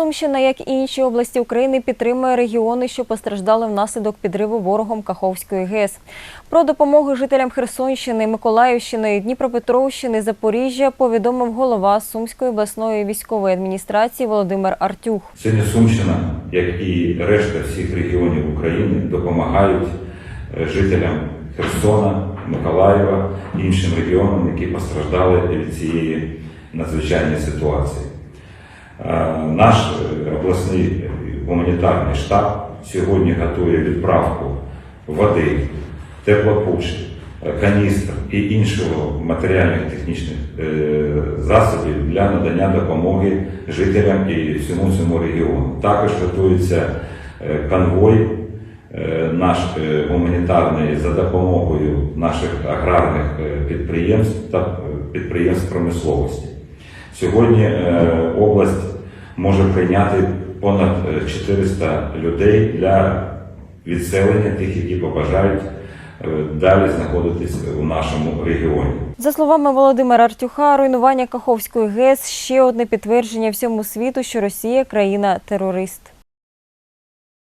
Сумщина, як і інші області України, підтримує регіони, що постраждали внаслідок підриву ворогом Каховської ГЕС. Про допомогу жителям Херсонщини, Миколаївщини, Дніпропетровщини, Запоріжжя повідомив голова Сумської обласної військової адміністрації Володимир Артюх. Сьогодні Сумщина, як і решта всіх регіонів України, допомагають е, жителям Херсона, Миколаєва іншим регіонам, які постраждали від цієї надзвичайної ситуації. Е, Наш е, обласний гуманітарний штаб сьогодні готує відправку води, теплопуші, е, каністр і іншого матеріальних технічних е, засобів для надання допомоги жителям і всьому цьому регіону. Також готується конвой наш гуманітарний за допомогою наших аграрних підприємств та підприємств промисловості. Сьогодні область може прийняти понад е, 400 людей для відселення тих, які побажають е, далі знаходитись у нашому регіоні. За словами Володимира Артюха, руйнування Каховської ГЕС ще одне підтвердження всьому світу, що Росія країна терорист.